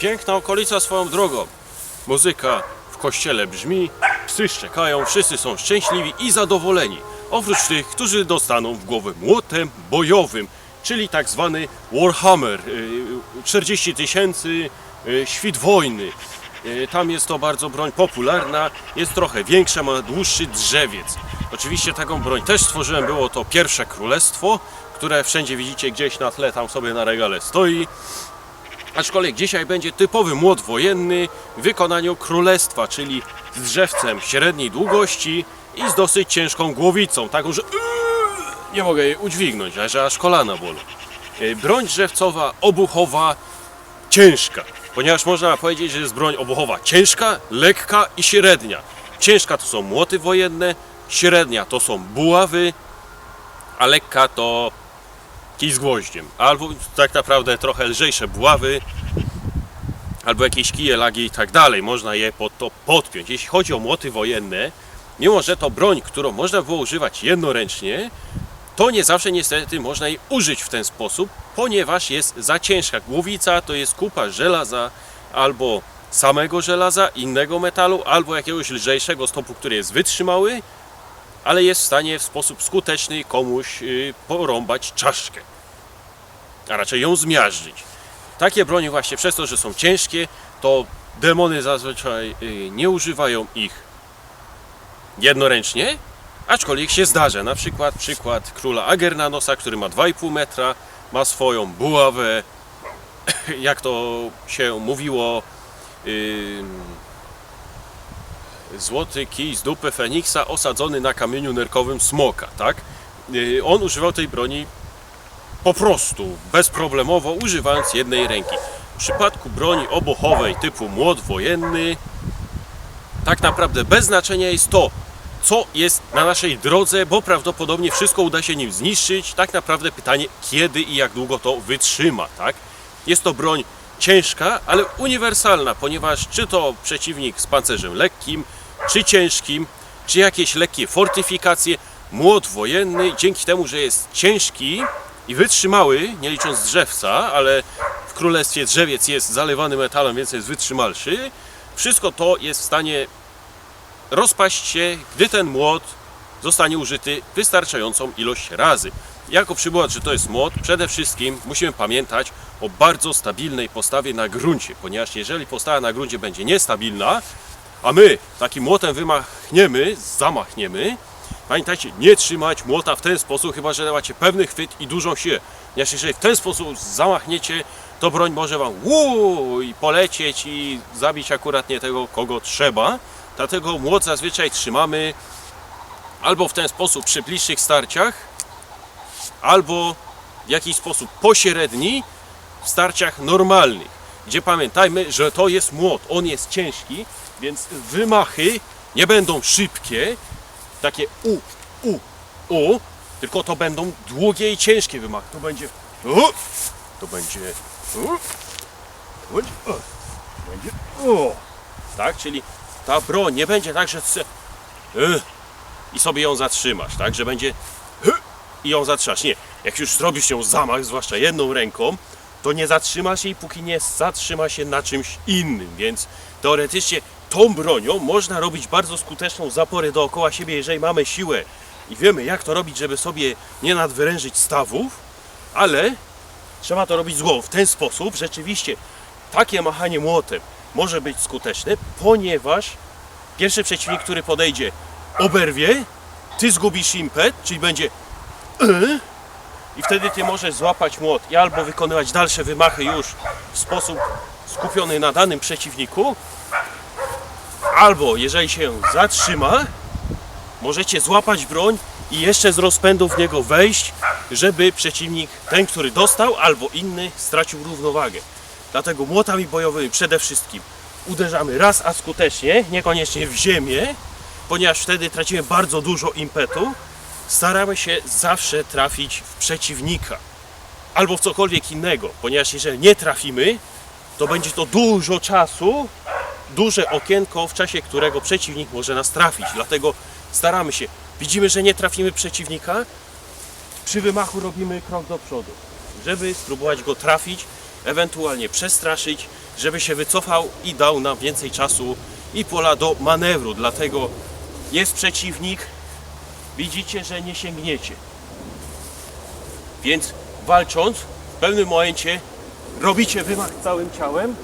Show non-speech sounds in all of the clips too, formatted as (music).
Piękna okolica swoją drogą. Muzyka w kościele brzmi, psy szczekają, wszyscy są szczęśliwi i zadowoleni. Oprócz tych, którzy dostaną w głowę młotem bojowym, czyli tak zwany Warhammer, y, 40 tysięcy y, świt wojny. Y, Tam jest to bardzo broń popularna, jest trochę większa, ma dłuższy drzewiec. Oczywiście taką broń też stworzyłem, było to pierwsze królestwo, które wszędzie widzicie gdzieś na tle, tam sobie na regale stoi. Aczkolwiek dzisiaj będzie typowy młot wojenny w wykonaniu królestwa, czyli z drzewcem średniej długości i z dosyć ciężką głowicą, taką, że nie mogę jej udźwignąć, że aż kolana bolą. Y, Broń drzewcowa, obuchowa, ciężka, ponieważ można powiedzieć, że jest broń obuchowa ciężka, lekka i średnia. Ciężka to są młoty wojenne, średnia to są buławy, a lekka to kij z gwoździem. Albo tak naprawdę trochę lżejsze buławy, albo jakieś kije, lagi i tak dalej. Można je pod to podpiąć. Jeśli chodzi o młoty wojenne, mimo że to broń, którą można było używać jednoręcznie, to nie zawsze niestety można jej użyć w ten sposób, ponieważ jest za ciężka. Głowica to jest kupa żelaza albo samego żelaza, innego metalu, albo jakiegoś lżejszego stopu, który jest wytrzymały, ale jest w stanie w sposób skuteczny komuś y, porąbać czaszkę, a raczej ją zmiażdżyć. Takie broni właśnie przez to, że są ciężkie, to demony zazwyczaj y, nie używają ich jednoręcznie, aczkolwiek się zdarza. Na przykład przykład króla Agernanosa, który ma 2,5 metra, ma swoją buławę, (coughs) jak to się mówiło, ym, złoty kij z dupy Feniksa osadzony na kamieniu nerkowym smoka, tak? Yy, On używał tej broni po prostu, bezproblemowo, używając jednej ręki. W przypadku broni obuchowej typu młot wojenny, tak naprawdę bez znaczenia jest to, co jest na naszej drodze, bo prawdopodobnie wszystko uda się nim zniszczyć. Tak naprawdę pytanie, kiedy i jak długo to wytrzyma, tak? Jest to broń ciężka, ale uniwersalna, ponieważ czy to przeciwnik z pancerzem lekkim, czy ciężkim, czy jakieś lekkie fortyfikacje, młot wojenny, dzięki temu, że jest ciężki i wytrzymały, nie licząc drzewca, ale w królestwie drzewiec jest zalewany metalem, więc jest wytrzymalszy, wszystko to jest w stanie rozpaść się, gdy ten młot zostanie użyty wystarczającą ilość razy. Jako przykład, że to jest młot, przede wszystkim musimy pamiętać o bardzo stabilnej postawie na gruncie, ponieważ jeżeli postawa na gruncie będzie niestabilna, a my takim młotem wymachniemy, zamachniemy, pamiętajcie, nie trzymać młota w ten sposób, chyba że macie pewny chwyt i dużą siłę. Ponieważ jeżeli w ten sposób zamachniecie, to broń może wam uuu, i polecieć i zabić akurat nie tego, kogo trzeba. Dlatego młot zazwyczaj trzymamy albo w ten sposób przy bliższych starciach, albo w jakiś sposób pośredni w starciach normalnych. Gdzie pamiętajmy, że to jest młot, on jest ciężki, więc wymachy nie będą szybkie, takie u, u, u, tylko to będą długie i ciężkie wymachy. To będzie u, to będzie u, to będzie o, to będzie o. Tak, czyli ta broń nie będzie tak, że chce y, i sobie ją zatrzymasz, tak, że będzie y, i ją zatrzymasz. Nie, jak już zrobisz ją zamach, zwłaszcza jedną ręką, to nie zatrzymasz jej, póki nie zatrzyma się na czymś innym, więc teoretycznie tą bronią można robić bardzo skuteczną zaporę dookoła siebie, jeżeli mamy siłę i wiemy jak to robić, żeby sobie nie nadwyrężyć stawów, ale trzeba to robić z głową. W ten sposób rzeczywiście takie machanie młotem może być skuteczne, ponieważ pierwszy przeciwnik, który podejdzie, oberwie, ty zgubisz impet, czyli będzie "E?" I wtedy ty możesz złapać młot i albo wykonywać dalsze wymachy już w sposób skupiony na danym przeciwniku, albo jeżeli się zatrzyma, możecie złapać broń i jeszcze z rozpędu w niego wejść, żeby przeciwnik, ten, który dostał, albo inny, stracił równowagę. Dlatego młotami bojowymi przede wszystkim uderzamy raz, a skutecznie, niekoniecznie w ziemię, ponieważ wtedy tracimy bardzo dużo impetu. Staramy się zawsze trafić w przeciwnika albo w cokolwiek innego, ponieważ jeżeli nie trafimy, to będzie to dużo czasu, duże okienko, w czasie którego przeciwnik może nas trafić. Dlatego staramy się. Widzimy, że nie trafimy przeciwnika, przy wymachu robimy krok do przodu, żeby spróbować go trafić, ewentualnie przestraszyć, żeby się wycofał i dał nam więcej czasu i pola do manewru. Dlatego jest przeciwnik, widzicie, że nie sięgniecie. Więc walcząc, w pewnym momencie robicie wymach całym ciałem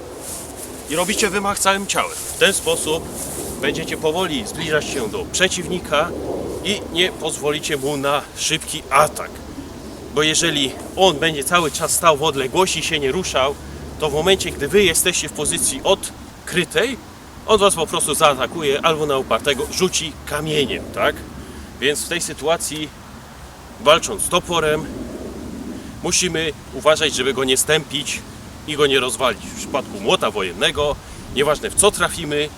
i robicie wymach całym ciałem. W ten sposób będziecie powoli zbliżać się do przeciwnika i nie pozwolicie mu na szybki atak. Bo jeżeli on będzie cały czas stał w odległości i się nie ruszał, to w momencie, gdy wy jesteście w pozycji odkrytej, on was po prostu zaatakuje albo na upartego rzuci kamieniem, tak? Więc w tej sytuacji, walcząc toporem, musimy uważać, żeby go nie stępić i go nie rozwalić. W przypadku młota wojennego, nieważne w co trafimy,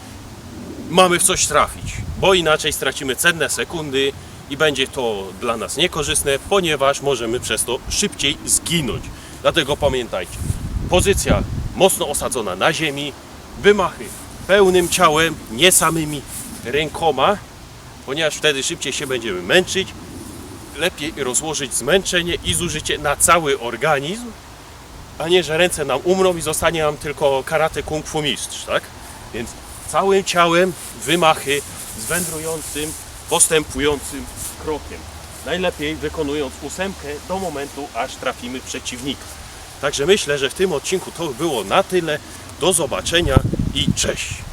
mamy w coś trafić, bo inaczej stracimy cenne sekundy i będzie to dla nas niekorzystne, ponieważ możemy przez to szybciej zginąć. Dlatego pamiętajcie, pozycja mocno osadzona na ziemi, wymachy pełnym ciałem, nie samymi rękoma, ponieważ wtedy szybciej się będziemy męczyć. Lepiej rozłożyć zmęczenie i zużycie na cały organizm, a nie, że ręce nam umrą i zostanie nam tylko karate kung fu mistrz, tak? Więc całym ciałem wymachy z wędrującym, postępującym krokiem. Najlepiej wykonując ósemkę do momentu, aż trafimy przeciwnika. Także myślę, że w tym odcinku to było na tyle. Do zobaczenia i cześć!